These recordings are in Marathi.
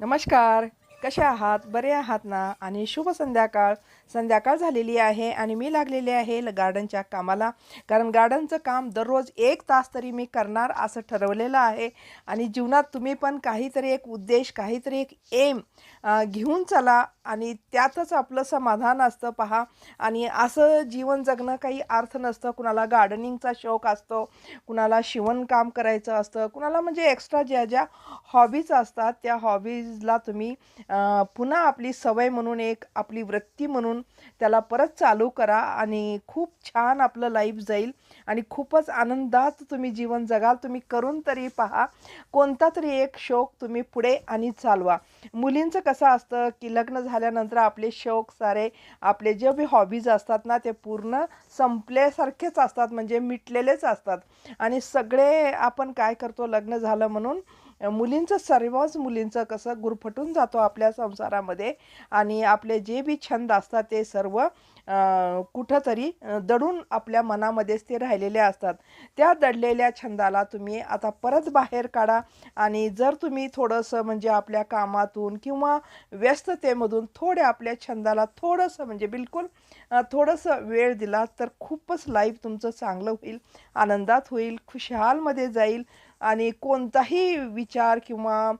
नमस्कार. कसे आहात? बरे आहात ना? आणि शुभ संध्याकाळ. संध्याकाळ झालेली आहे आणि मी लागलेली आहे ल- गार्डनच्या कामाला. कारण गार्डनचं काम दररोज एक तास तरी मी करणार असं ठरवलेलं आहे. आणि जीवनात तुम्ही पण काहीतरी एक उद्देश काहीतरी एक एम घेऊन चला. आणि त्यातच आपलं समाधान असतं पहा. आणि असं जीवन जगणं काही अर्थ नसतं. कुणाला गार्डनिंगचा शौक असतो कुणाला शिवणकाम करायचं असतं कुणाला म्हणजे एक्स्ट्रा ज्या ज्या हॉबीज असतात त्या हॉबीजला तुम्ही पुन्हा आपली सवय म्हणून एक आपली वृत्ती म्हणून त्याला परत चालू करा आणि खूप छान आपलं लाईफ जाईल आणि खूपच आनंदात तुम्ही जीवन जगाल. तुम्ही करून तरी पहा. कोणता तरी एक शौक तुम्ही पुढे आणि चालवा. मुलींचं कसं असतं की लग्न झालं झाल्यानंतर आपले शौक सारे आपले जे बी हॉबीज असतात ना ते पूर्ण संपल्यासारखेच असतात. म्हणजे मिटलेलेच असतात. आणि सगळे आपण काय करतो लग्न झालं म्हणून मुलींचं सर्वच मुलींचं कसं गुरफटून जातो आपल्या संसारामध्ये आणि आपले जे बी छंद असतात ते सर्व कुठंतरी दडून आपल्या मनामध्येच ते राहिलेले असतात. त्या दडलेल्या छंदाला तुम्ही आता परत बाहेर काढा आणि जर तुम्ही थोडंसं म्हणजे आपल्या कामातून किंवा व्यस्ततेमधून थोडे आपल्या छंदाला थोडंसं म्हणजे बिलकुल थोडंसं वेळ दिला तर खूपच लाईफ तुमचं चांगलं होईल आनंदात होईल खुशहालमध्ये जाईल आणि कोणताही विचार किंवा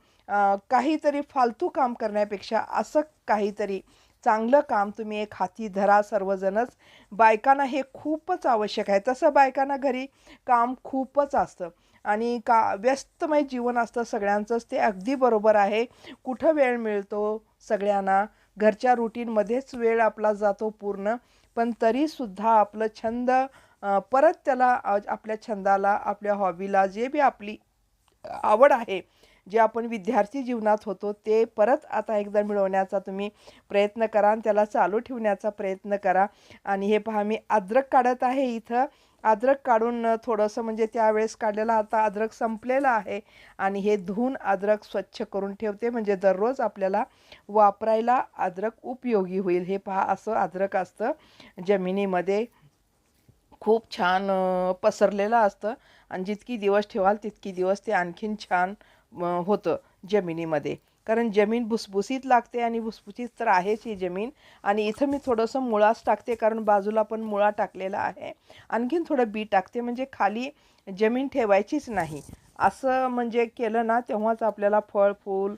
काहीतरी फालतू काम करण्यापेक्षा असं काहीतरी चांगलं काम तुम्ही एक हाती धरा सर्वजणच. बायकांना हे खूपच आवश्यक आहे. तसं बायकांना घरी काम खूपच असतं. आणि का व्यस्तमय जीवन असतं सगळ्यांचंच. ते अगदी बरोबर आहे. कुठं वेळ मिळतो सगळ्यांना? घरच्या रुटीनमध्येच वेळ आपला जातो पूर्ण. पण तरीसुद्धा आपलं छंद परत त्याला आपल्या छंदाला आपल्या हॉबीला जे बी आपली आवड आहे जे आपण विद्यार्थी जीवनात होतो ते परत आता एकदा मिळवण्याचा तुम्ही प्रयत्न करा आणि त्याला चालू ठेवण्याचा प्रयत्न करा. आणि हे पहा मी अद्रक काढत आहे इथं. अद्रक काढून थोडंसं म्हणजे त्यावेळेस काढलेलं आता अद्रक संपलेलं आहे आणि हे धुवून अद्रक स्वच्छ करून ठेवते. म्हणजे दररोज आपल्याला वापरायला अद्रक उपयोगी होईल. हे पहा असं अद्रक असतं. जमिनीमध्ये खूप छान पसरलेलं असतं आणि जितकी दिवस ठेवाल तितकी दिवस ते आणखीन छान होतं जमिनीमध्ये. कारण जमीन भुसभुसीत लागते आणि भुसभुसीत तर आहेच ही जमीन. आणि इथं मी थोडंसं मुळाच टाकते कारण बाजूला पण मुळा टाकलेला आहे. आणखीन थोडं बी टाकते म्हणजे खाली जमीन ठेवायचीच नाही. असं म्हणजे केलं ना तेव्हाच आपल्याला फळ फूल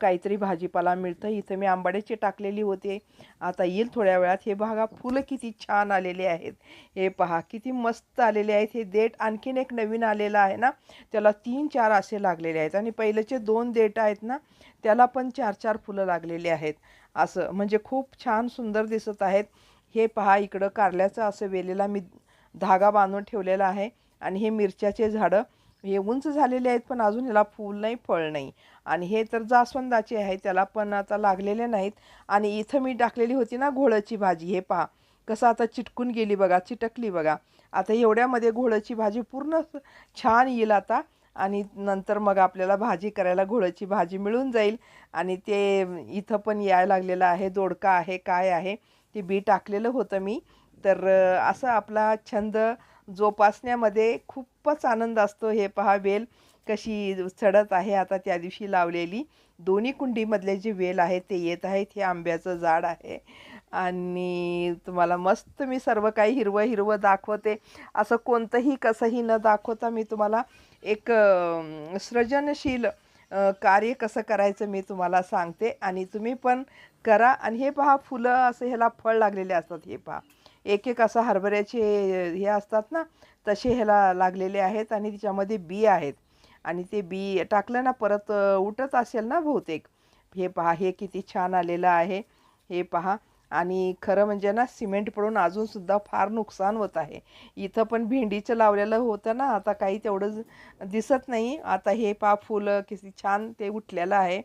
काहीतरी भाजीपाला मिळतं. इथं मी आंबाड्याची टाकलेली होते. आता येईल थोड्या वेळात. हे बघा फुलं किती छान आलेले आहेत. हे पहा किती मस्त आलेले आहेत. हे देठ आणखीन एक नवीन आलेलं आहे ना. त्याला तीन चार असे लागलेले आहेत. आणि पहिलेचे दोन देठ आहेत ना त्याला पण चार चार फुलं लागलेली आहेत. असं म्हणजे खूप छान सुंदर दिसत आहेत. हे पहा इकडं कारल्याचं असं वेलेला मी धागा बांधून ठेवलेला आहे. आणि हे मिरच्याचे झाडं. हे उंच झालेले आहेत पण अजून ह्याला फूल नाही फळ नाही. आणि हे तर जास्वंदाचे आहे त्याला पण आता लागलेले नाहीत. आणि इथं मी टाकलेली होती ना घोळाची भाजी हे पहा. कसं आता चिटकून गेली बघा चिटकली बघा. आता एवढ्यामध्ये घोळाची भाजी पूर्ण छान येईल आता. आणि नंतर मग आपल्याला भाजी करायला घोळाची भाजी मिळून जाईल. आणि ते इथं पण यायला लागलेलं आहे दोडका आहे काय आहे ते बी टाकलेलं होतं मी. तर असं आपला छंद जोपासण्यामध्ये खूपच आनंद असतो हे पहा. वेल कशी चढत आहे आता त्या दिवशी लावलेली. दोन्ही कुंडीमधले जे वेल आहेत ते येत आहेत. हे आंब्याचं झाड आहे. आणि तुम्हाला मस्त मी सर्व काही हिरवं हिरवं दाखवते. असं कोणतंही कसंही न दाखवता मी तुम्हाला एक सृजनशील कार्य कसं करायचं मी तुम्हाला सांगते. आणि तुम्ही पण करा. आणि हे पहा फुलं असं ह्याला फळ लागलेले असतात हे पहा. एक एक असं हरभऱ्याचे हे असतात ना तसे ह्याला लागलेले आहेत आणि त्याच्यामध्ये बी आहेत. आणि ते बी टाकलं ना परत उठत असेल ना बहुतेक. हे पहा हे किती छान आलेलं आहे. हे पहा. आणि खरं म्हणजे ना सिमेंट पडून अजूनसुद्धा फार नुकसान होत आहे. इथं पण भेंडीचं लावलेलं होतं ना आता काही तेवढं दिसत नाही. आता हे पहा फुलं किती छान ते उठलेलं आहे.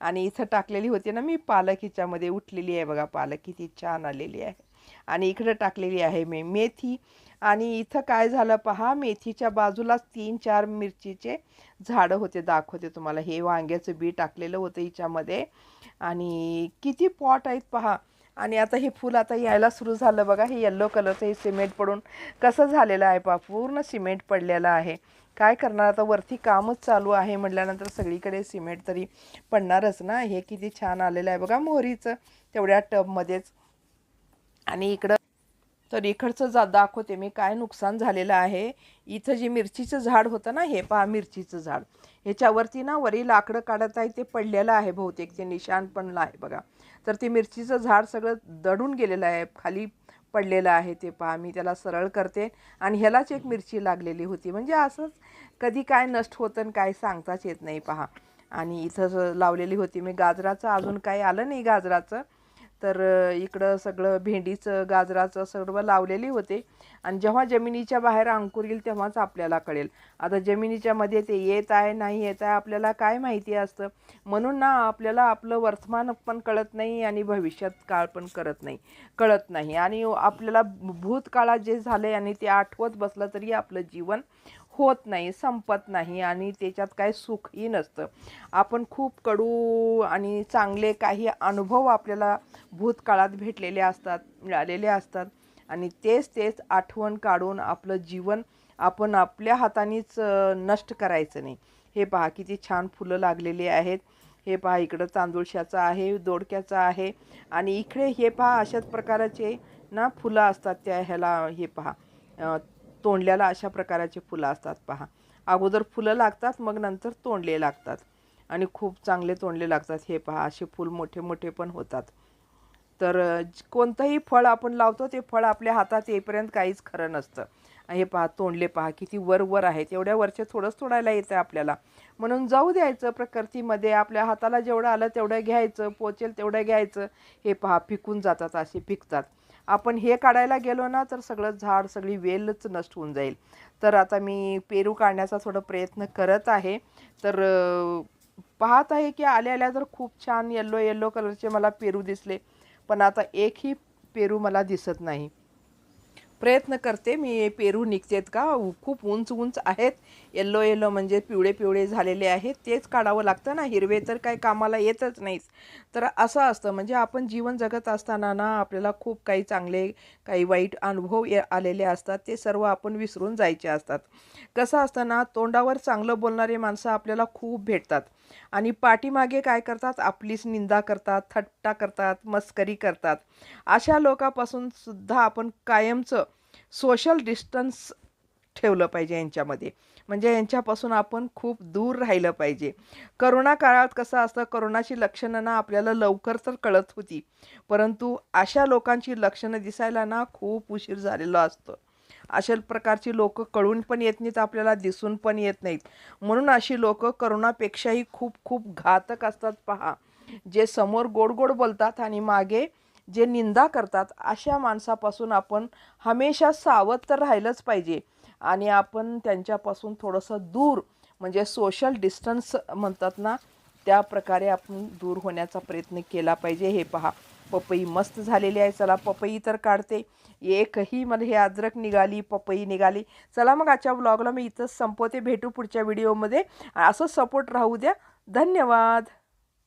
आणि इथं टाकलेली होती ना मी पालक हिच्यामध्ये उठलेली आहे बघा पालक किती छान आलेली आहे. आणि इकडं टाकलेली आहे मी मेथी. आणि इथं काय झालं पहा मेथीच्या बाजूलाच तीन चार मिरचीचे झाडं होते दाखवते तुम्हाला. हे वांग्याचं बी टाकलेलं होतं हिच्यामध्ये. आणि किती पॉट आहेत पहा. आणि आता हे फूल आता यायला सुरू झालं बघा. हे येल्लो कलरचं हे सिमेंट पडून कसं झालेलं आहे पहा. पूर्ण सिमेंट पडलेलं आहे. काय करणार? आता वरती कामच चालू आहे म्हटल्यानंतर सगळीकडे सिमेंट तरी पडणारच ना. हे किती छान आलेलं आहे बघा मोहरीचं. तेवढ्या टबमध्येच. आणि इकडं तर इकडचं जा दाखवते मी काय नुकसान झालेलं आहे. इथं जे मिरचीचं झाड होतं ना हे पहा मिरचीचं झाड. ह्याच्यावरती ना वरी लाकडं काढत आहे ते पडलेलं आहे बहुतेक ते निशाण पण आहे बघा. तर ते मिरचीचं झाड सगळं दडून गेलेलं आहे खाली पडलेलं आहे ते पहा. मी त्याला सरळ करते. आणि ह्यालाच एक मिरची लागलेली होती. म्हणजे असंच कधी काय नष्ट होतं आणि काय सांगताच येत नाही पहा. आणि इथं लावलेली होती मी गाजराचं. अजून काही आलं नाही गाजराचं. तर इकडं सगळं भेंडीचं गाजराचं सर्व लावलेली होते. आणि जेव्हा जमिनीच्या बाहेर अंकुर येईल तेव्हाच आपल्याला कळेल. आता जमिनीच्या मध्ये ते येत आहे नाही येत आहे आपल्याला काय माहिती असतं? म्हणून ना आपल्याला आपलं वर्तमान पण कळत नाही आणि भविष्यात काळ पण करत नाही. कळत नाही. आणि आपल्याला भूतकाळात जे झाले आणि ते आठवत बसलं तरी आपलं जीवन होत नाही संपत नाही आणि त्याच्यात काय सुखही नसतं. आपण खूप कडू आणि चांगले काही अनुभव आपल्याला भूतकाळात भेटलेले असतात मिळालेले असतात आणि तेच तेच आठवण काढून आपलं जीवन आपण आपल्या हातानेच नष्ट करायचं नाही. हे पहा किती छान फुलं लागलेली आहेत. हे पहा इकडं तांदुळशाचं आहे दोडक्याचं आहे आणि इकडे हे पहा अशाच प्रकारचे ना फुलं असतात त्या ह्याला हे पहा तोंडल्याला अशा प्रकारचे फुलं असतात पहा. अगोदर फुलं लागतात मग नंतर तोंडले लागतात. आणि खूप चांगले तोंडले लागतात हे पहा असे फुल मोठे मोठे पण होतात. तर कोणतंही फळ आपण लावतो ते फळ आपल्या हातात येईपर्यंत काहीच खरं नसतं. हे पहा तोंडले पहा किती वर वर आहेत. एवढ्या वरचे थोडंच तोडायला येतं आपल्याला. म्हणून जाऊ द्यायचं प्रकृतीमध्ये आपल्या हाताला जेवढं आलं तेवढं घ्यायचं पोचेल तेवढं घ्यायचं. हे पहा पिकून जातात असे पिकतात आपण हे काढायला गेलो ना तर सगळं झाड सगळी वेलच नष्ट होऊन जाईल. तर आता मी पेरू काढण्याचा थोडं प्रयत्न करत आहे. तर पाहत आहे की आल्या आल्या तर खूप छान येल्लो येल्लो कलरचे मला पेरू दिसले. पण आता एकही पेरू मला दिसत नाही. प्रयत्न करते मी पेरू निघतेत का? उ- खूप उंच उंच आहेत. येल्लो येल्लो म्हणजे पिवळे पिवळे झालेले आहेत तेच काढावं लागतं ना. हिरवे तर काही कामाला येतच नाहीत तर असं असतं. म्हणजे आपण जीवन जगत असताना ना आपल्याला खूप काही चांगले काही वाईट अनुभव ये आलेले असतात. ते सर्व आपण विसरून जायचे असतात. कसं असतं ना तोंडावर चांगलं बोलणारे माणसं आपल्याला खूप भेटतात. आणि पाठीमागे काय करतात? आपलीच निंदा करतात थट्टा करतात मस्करी करतात. अशा लोकापासून सुद्धा आपण कायमचं सोशल डिस्टन्स ठेवलं पाहिजे यांच्यामध्ये. म्हणजे यांच्यापासून आपण खूप दूर राहिलं पाहिजे. करोना काळात कसं असतं करोनाची लक्षणं ना आपल्याला लवकर तर कळत होती. परंतु अशा लोकांची लक्षणं दिसायला ना खूप उशीर झालेला असतो. अशा प्रकारची लोक कळून पण येत नाहीत आपल्याला दिसून पण येत नाहीत. म्हणून अशी लोक करोनापेक्षाही खूप खूप घातक असतात पहा. जे समोर गोड गोड बोलतात आणि मागे जे निंदा करतात अशा माणसापासून आपण हमेशा सावध तर राहिलंच पाहिजे. आणि आपण त्यांच्यापासून थोडंसं दूर म्हणजे सोशल डिस्टन्स म्हणतात ना त्या प्रकारे आपण दूर होण्याचा प्रयत्न केला पाहिजे. हे पहा पपई मस्त झालेली आहे. चला पपई तर काढते. एकही मला हे अद्रक निघाली पपई निघाली. चला मग आजच्या ब्लॉगला मी इथंच संपवते. भेटू पुढच्या व्हिडिओमध्ये असं सपोर्ट राहू द्या. धन्यवाद.